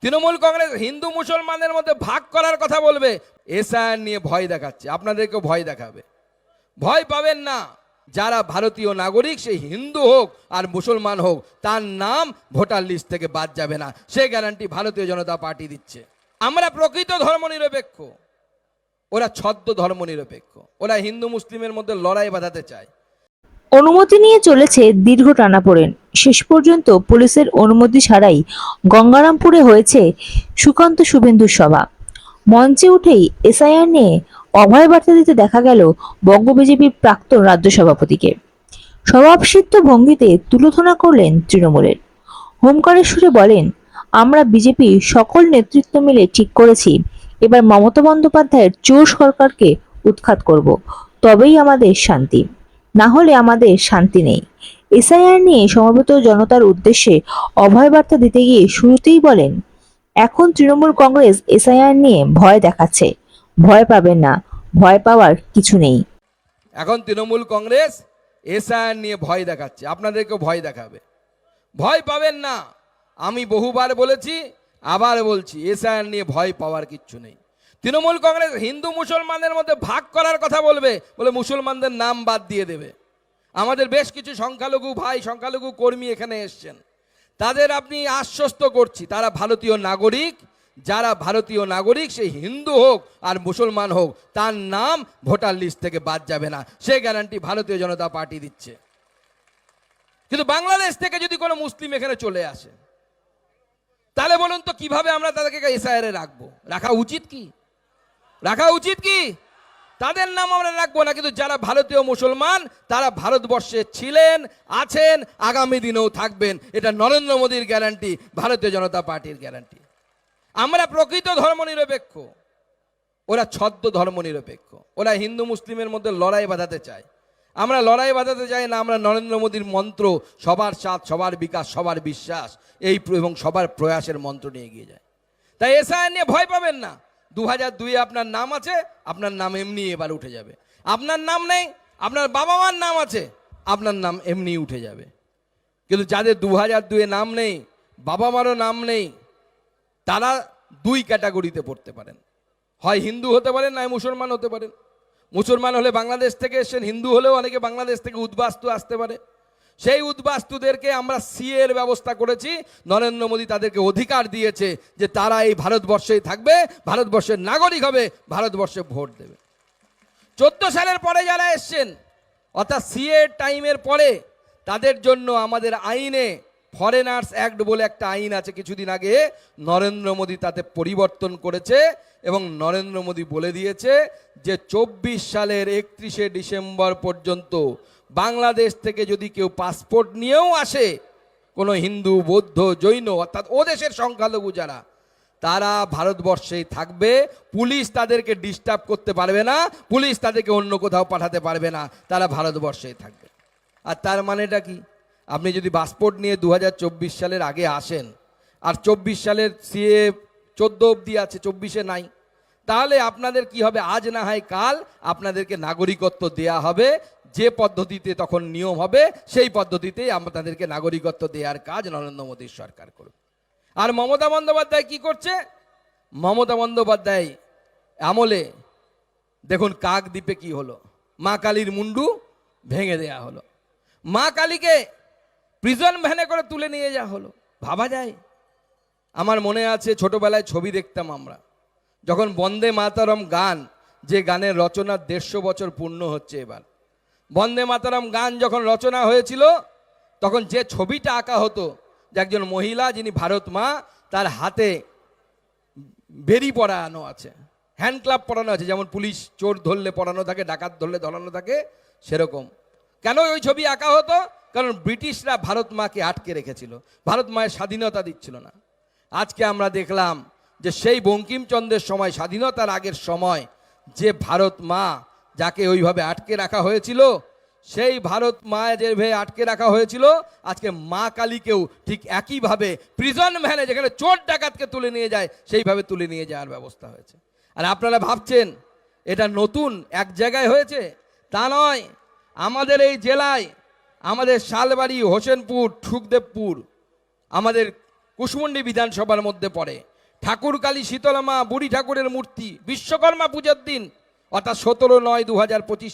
তৃণমূল কংগ্রেস হিন্দু মুসলমানের মধ্যে ভাগ করার কথা বলবে, এসআইআর নিয়ে ভয় দেখাচ্ছে। আপনাদেরকে ভয় দেখাবে। ভয় পাবেন না। যারা ভারতীয় নাগরিক, সে হিন্দু হোক আর মুসলমান হোক, তার নাম ভোটার লিস্ট থেকে বাদ যাবে না। সে গ্যারান্টি ভারতীয় জনতা পার্টি দিচ্ছে। আমরা প্রকৃত ধর্মনিরপেক্ষ। ওরা ছদ্ম ধর্মনিরপেক্ষ। ওরা হিন্দু মুসলিমের মধ্যে লড়াই বাঁধাতে চায়। অনুমতি নিয়ে চলেছে দীর্ঘ টানাপোড়েন। শেষ পর্যন্ত পুলিশের অনুমতি ছাড়াই গঙ্গারামপুরে হয়েছে সুকান্ত শুভেন্দুর সভা। মঞ্চে উঠেই এসআইআর নিয়ে অভয় বার্তা দিতে দেখা গেল বঙ্গ বিজেপির প্রাক্তন রাজ্য সভাপতিকে। স্বভাবসিদ্ধ ভঙ্গিতে তুলোধনা করলেন তৃণমূলের। হোমকারের সুরে বলেন, আমরা বিজেপি সকল নেতৃত্ব মিলে ঠিক করেছি। এবার মমতা বন্দ্যোপাধ্যায়ের চোর সরকারকে উৎখাত করব। তবেই আমাদের শান্তি। না হলে আমাদের শান্তি নেই। এসআইআর নিয়ে সমবেত জনতার উদ্দেশ্যে অভয় বার্তা দিতে গিয়ে শুরুতেই বলেন, এখন তৃণমূল কংগ্রেস এসআইআর নিয়ে ভয় দেখাচ্ছে। ভয় পাবেন না। ভয় পাওয়ার কিছু নেই। এখন তৃণমূল কংগ্রেস এসআইআর নিয়ে ভয় দেখাচ্ছে। আপনাদেরকে ভয় দেখাবে। ভয় পাবেন না। আমি বহুবার বলেছি, আবার বলছি, এসআইআর নিয়ে ভয় পাওয়ার কিচ্ছু নেই। তৃণমূল কংগ্রেস হিন্দু মুসলমানদের মধ্যে ভাগ করার কথা বলবে, বলে মুসলমানদের নাম বাদ দিয়ে দেবে। আমাদের বেশ কিছু সংখ্যালঘু ভাই, সংখ্যালঘু কর্মী এখানে এসছেন। তাদের আপনি আশ্বস্ত করছি, তারা ভারতীয় নাগরিক, যারা ভারতীয় নাগরিক, সে হিন্দু হোক আর মুসলমান হোক, তার নাম ভোটার লিস্ট থেকে বাদ যাবে না। সে গ্যারান্টি ভারতীয় জনতা পার্টি দিচ্ছে। কিন্তু বাংলাদেশ থেকে যদি কোনো মুসলিম এখানে চলে আসে, তাহলে বলুন তো কীভাবে আমরা তাদেরকে এসআইআরে রাখব? রাখা উচিত কি? রাখা উচিত কি? তাদের নাম আমরা রাখব না, কিন্তু যারা ভারতীয় মুসলমান, তারা ভারতবর্ষে ছিলেন, আছেন, আগামী দিনেও থাকবেন। এটা নরেন্দ্র মোদীর গ্যারান্টি, ভারতীয় জনতা পার্টির গ্যারান্টি। আমরা প্রকৃত ধর্মনিরপেক্ষ। ওরা ছদ্ম ধর্মনিরপেক্ষ। ওরা হিন্দু মুসলিমের মধ্যে লড়াই বাঁধাতে চায়। আমরা লড়াই বাঁধাতে চাই না, আমরা নরেন্দ্র মোদীর মন্ত্র, সবার সাথ, সবার বিকাশ, সবার বিশ্বাস, এই এবং সবার প্রয়াসের মন্ত্র নিয়ে এগিয়ে যায় তাই এসআইআর নিয়ে ভয় পাবেন না। দু হাজার দুই আপনার নাম আছে, আপনার নাম এমনি এবার উঠে যাবে। আপনার নাম নেই, আপনার বাবা মার নাম আছে, আপনার নাম এমনি উঠে যাবে। কিন্তু যাদের দু হাজার দুয়ে নাম নেই বাবা মারও নাম নেই, তারা দুই ক্যাটাগরিতে পড়তে পারেন। হয় হিন্দু হতে পারেন, নয় মুসলমান হতে পারেন। মুসলমান হলে বাংলাদেশ থেকে এসেছেন, হিন্দু হলেও অনেকে বাংলাদেশ থেকে উদ্বাস্তু আসতে পারে। সেই উদ্বাস্তুদেরকে আমরা সিএ এর ব্যবস্থা করেছি। নরেন্দ্র মোদী তাদেরকে অধিকার দিয়েছে যে তারা এই ভারতবর্ষেই থাকবে, ভারতবর্ষের নাগরিক হবে, ভারতবর্ষে ভোট দেবে। চোদ্দ সালের পরে যারা এসছেন, অর্থাৎ সিএ টাইমের পরে, তাদের জন্য আমাদের আইনে ফরেনার্স অ্যাক্ট বলে একটা আইন আছে কিছুদিন আগে, নরেন্দ্র মোদী তাতে পরিবর্তন করেছে এবং নরেন্দ্র মোদী বলে দিয়েছে যে চব্বিশ সালের একত্রিশে ডিসেম্বর পর্যন্ত বাংলাদেশ থেকে যদি কেউ পাসপোর্ট নিয়েও আসে, কোনো হিন্দু, বৌদ্ধ, জৈন, অর্থাৎ ও দেশের সংখ্যালঘু যারা, তারা ভারতবর্ষেই থাকবে, পুলিশ তাদেরকে ডিস্টার্ব করতে পারবে না, পুলিশ তাদেরকে অন্য কোথাও পাঠাতে পারবে না, তারা ভারতবর্ষেই থাকবে। আর তার মানেটা কি? আপনি যদি পাসপোর্ট নিয়ে দু হাজার চব্বিশ সালের আগে আসেন, আর চব্বিশ সালের সিএ চোদ্দ অবধি আছে, চব্বিশে নাই, তাহলে আপনাদের কি হবে? আজ না হয় কাল আপনাদেরকে নাগরিকত্ব দেয়া হবে যে পদ্ধতিতে তখন নিয়ম হবে, সেই পদ্ধতিতেই আপনাদেরকে নাগরিকত্ব দেওয়ার কাজ নরেন্দ্র মোদীর সরকার করবে আর মমতা বন্দ্যোপাধ্যায় কি করছে? মমতা বন্দ্যোপাধ্যায় আমলে, দেখুন কাক দ্বীপে কি হলো? মা কালীর মুন্ডু ভেঙে দেয়া হলো। মা কালীকে প্রিজন ভ্যানে করে তুলে নিয়ে যাওয়া হলো। ভাবা যায়? আমার মনে আছে, ছোটবেলায় ছবি দেখতাম আমরা, যখন বন্দে মাতারম গান, যে গানের রচনা দেড়শো বছর পূর্ণ হচ্ছে এবার। বন্দে মাতারম গান যখন রচনা হয়েছিল, তখন যে ছবিটা আঁকা হতো, যে একজন মহিলা যিনি ভারত মা, তার হাতে বেরি পরানো আছে, হ্যান্ড ক্লাব পরানো আছে, যেমন পুলিশ চোর ধরলে পরানো থাকে, ডাকাত ধরলে ধরানো থাকে, সেরকম। কেন ওই ছবি আঁকা হতো? কারণ ব্রিটিশরা ভারত মাকে আটকে রেখেছিল, ভারত মায়ের স্বাধীনতা দিচ্ছিল না। আজকে আমরা দেখলাম যে সেই বঙ্কিমচন্দ্রের সময়, স্বাধীনতার আগের সময়, যে ভারত মা যাকে ওইভাবে আটকে রাখা হয়েছিল, সেই ভারত মা যেভাবে আটকে রাখা হয়েছিল। আজকে মা কালীকেও ঠিক একইভাবে প্রিজন ভ্যানে যেখানে চোর ডাকাতকে তুলে নিয়ে যায়, সেইভাবে তুলে নিয়ে যাওয়ার ব্যবস্থা হয়েছে। আর আপনারা ভাবছেন, এটা নতুন, এক জায়গায় হয়েছে? তা নয়। আমাদের এই জেলায়, আমাদের শালবাড়ি, হোসেনপুর, ঠুকদেবপুর, আমাদের কুশমুন্ডি বিধানসভার মধ্যে পড়ে। ঠাকুরকালী শীতলা মা বুড়ি ঠাকুরের মূর্তি, বিশ্বকর্মা পুজোর দিন অর্থাৎ সতেরো নয় দু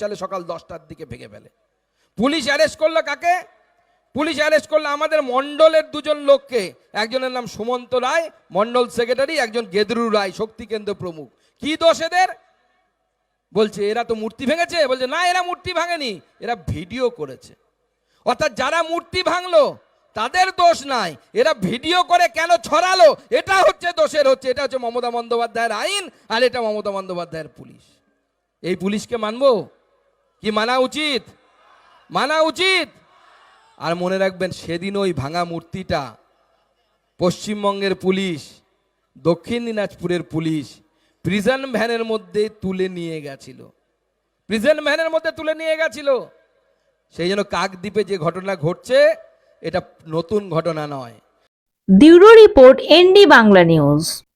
সালে সকাল দশটার দিকে ভেঙে ফেলে। পুলিশ অ্যারেস্ট করল কাকে? পুলিশ অ্যারেস্ট করল আমাদের মণ্ডলের দুজন লোককে। একজনের নাম সুমন্ত রায়, মণ্ডল সেক্রেটারি, একজন গেদরু রায় শক্তি কেন্দ্র প্রমুখ। কি দোষ এদের? বলছে, এরা তো মূর্তি ভেঙেছে। বলছে, না, এরা মূর্তি ভাঙেনি, এরা ভিডিও করেছে। অর্থাৎ যারা মূর্তি ভাঙলো, তাদের দোষ নাই। এরা ভিডিও করে কেন ছড়ালো? এটা হচ্ছে দোষের হচ্ছে, এটা হচ্ছে মমতা বন্দ্যোপাধ্যায়ের আইন আর এটা মমতা বন্দ্যোপাধ্যায়ের পুলিশ। এই পুলিশকে মানবো? কি মানা উচিত? মানা উচিত? আর মনে রাখবেন, সেদিন ওই ভাঙা মূর্তিটা পশ্চিমবঙ্গের পুলিশ, দক্ষিণ দিনাজপুরের পুলিশ প্রিজন ভ্যানের মধ্যে তুলে নিয়ে গেছিল। প্রিজন ভ্যানের মধ্যে তুলে নিয়ে গেছিল। সেই জন্য কাকদ্বীপে যে ঘটনা ঘটছে, এটা নতুন ঘটনা নয়। Bureau report ND Bangla news.